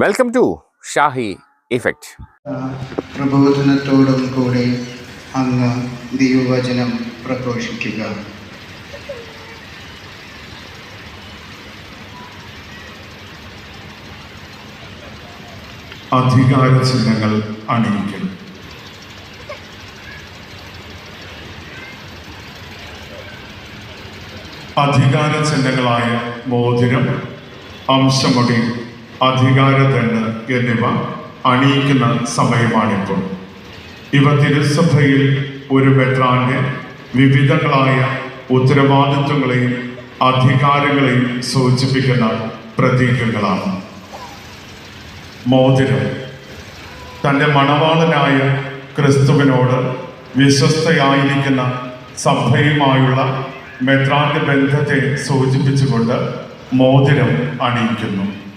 Welcome to Shahi effect പ്രബോധനത്തോടും കൂടെ അങ്ങ് ദൈവവചനം പ്രഘോഷിക്കുക. അധികാര ചിഹ്നങ്ങൾ അണിയിക്കും. അധികാര ചിഹ്നങ്ങളായ മോതിരം അംശമുടി അധികാരദണ്ഡ് എന്നിവ അണിയിക്കുന്ന സമയമാണിപ്പോൾ. ഇവ തിരുസഭയിൽ ഒരു മെത്രാന്റെ വിവിധങ്ങളായ ഉത്തരവാദിത്വങ്ങളെയും അധികാരങ്ങളെയും സൂചിപ്പിക്കുന്ന പ്രതീകങ്ങളാണ്. മോതിരം. തന്റെ മണവാളനായ ക്രിസ്തുവിനോട് വിശ്വസ്തയായിരിക്കുന്ന സഭയുമായുള്ള മെത്രാന്റെ ബന്ധത്തെ സൂചിപ്പിച്ചുകൊണ്ട് മോതിരം അണിയിക്കുന്നു.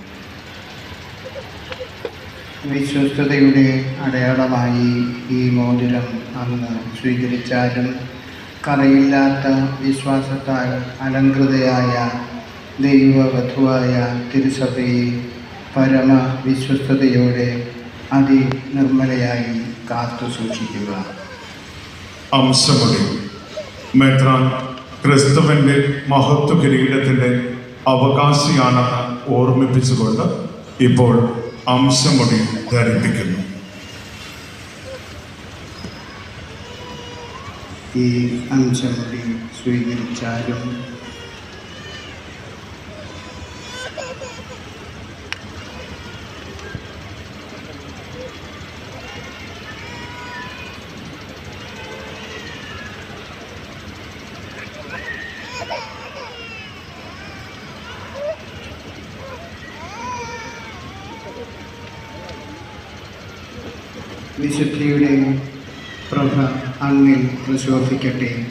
വിശ്വസ്തയുടെ അടയാളമായി ഈ മോതിരം അന്ന് സ്വീകരിച്ചാലും കറയില്ലാത്ത വിശ്വാസത്താൽ അലങ്കൃതയായ ദൈവവധുവായ തിരുസഭയെ പരമ വിശ്വസ്തയോടെ അതിനിർമ്മലയായി കാത്തു സൂക്ഷിക്കുക. അംശമുടി. മെത്രാൻ ക്രിസ്തുവിന്റെ മഹത്വ കിരീടത്തിന്റെ അവകാശിയാണെന്ന് ഓർമ്മിപ്പിച്ചുകൊണ്ട് ഇപ്പോൾ അംശമുടി ധരിപ്പിക്കുന്നു. ഈ അംശമുടി സ്വീകരിച്ചാലും വിശുദ്ധിയുടെ പ്രഭ അങ്ങിൽ പ്രശോഭിക്കട്ടെ.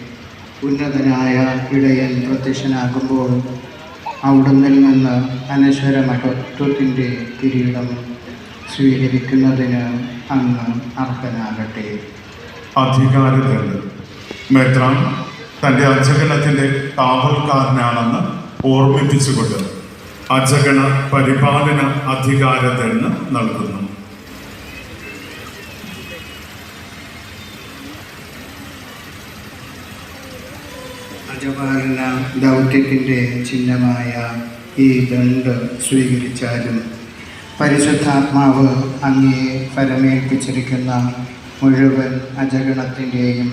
ഉന്നതനായ ഇടയൻ പ്രത്യക്ഷനാകുമ്പോൾ അവിടുന്നിൽ നിന്ന് അനശ്വര മഹത്വത്തിന്റെ കിരീടം സ്വീകരിക്കുന്നതിന് അങ്ങ് അർഹനാകട്ടെ. അധികാരത്തിൽ മെത്രാൻ തന്റെ അജഗണത്തിന്റെ കാവൽക്കാരനാണെന്ന് ഓർമ്മിപ്പിച്ചുകൊണ്ട് അജഗണ പരിപാലന അധികാരത്തിന് നൽകുന്നു. അജപാലന ദൗത്യത്തിന്റെ ചിഹ്നമായ ഈ ദണ്ട് സ്വീകരിച്ചാലും പരിശുദ്ധാത്മാവ് അങ്ങേ ഫലമേൽപ്പിച്ചിരിക്കുന്ന മുഴുവൻ അജഗണത്തിന്റെയും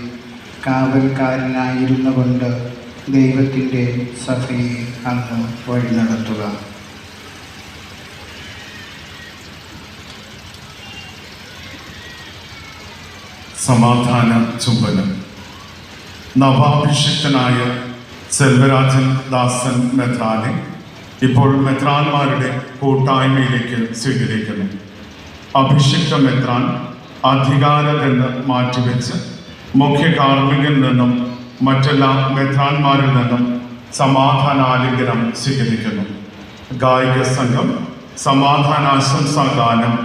കാവൽക്കാരനായിരുന്നു കൊണ്ട് ദൈവത്തിന്റെ സഭയെ അങ്ങ് വഴി നടത്തുക. സമാധാന ചുംബനം. നവാഭിഷിക്തനായ സെൽവരാജൻ ദാസൻ മെത്രാനെ ഇപ്പോൾ മെത്രാന്മാരുടെ കൂട്ടായ്മയിലേക്ക് സ്വീകരിക്കുന്നു. അഭിഷിക്ത മെത്രാൻ അധികാരമെന്ന് മാറ്റിവെച്ച് മുഖ്യ കാർമ്മികനിൽ നിന്നും മറ്റെല്ലാ മെത്രാന്മാരിൽ നിന്നും സമാധാനാലിംഗനം സ്വീകരിക്കുന്നു. ഗായിക സംഘം സമാധാനാശംസാ ഗാനം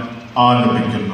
ആലപിക്കുന്നു.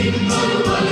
இன்னொரு